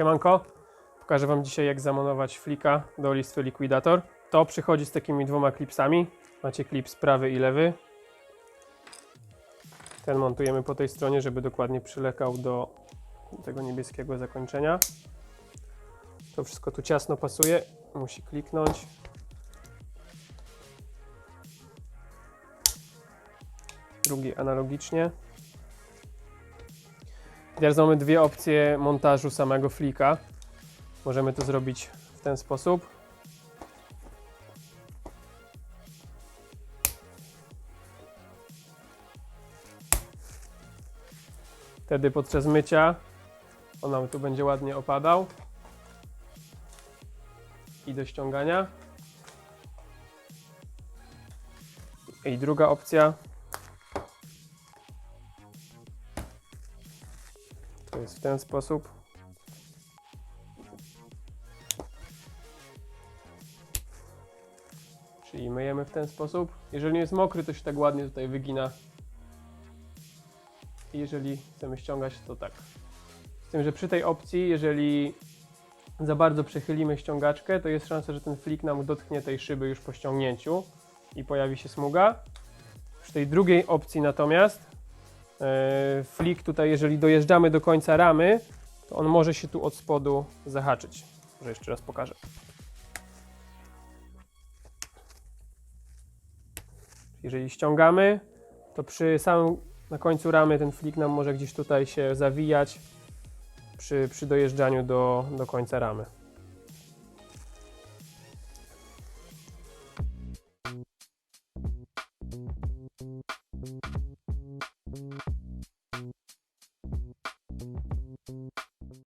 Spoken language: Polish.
Siemanko, pokażę Wam dzisiaj jak zamontować flika do listwy Liquidator. To przychodzi z takimi dwoma klipsami. Macie klips prawy i lewy. Ten montujemy po tej stronie, żeby dokładnie przylekał do tego niebieskiego zakończenia. To wszystko tu ciasno pasuje, musi kliknąć. Drugi analogicznie. Teraz mamy dwie opcje montażu samego flika. Możemy to zrobić w ten sposób. Wtedy podczas mycia on nam tu będzie ładnie opadał. I do ściągania. I druga opcja To jest w ten sposób. Czyli myjemy w ten sposób. Jeżeli nie jest mokry, to się tak ładnie tutaj wygina. I jeżeli chcemy ściągać, to tak. Z tym, że przy tej opcji, jeżeli za bardzo przechylimy ściągaczkę, to jest szansa, że ten flik nam dotknie tej szyby już po ściągnięciu i pojawi się smuga. Przy tej drugiej opcji natomiast E, flik tutaj, jeżeli dojeżdżamy do końca ramy, to on może się tu od spodu zahaczyć. Może jeszcze raz pokażę. Jeżeli ściągamy, to przy samym na końcu ramy ten flik nam może gdzieś tutaj się zawijać przy, przy dojeżdżaniu do, do końca ramy.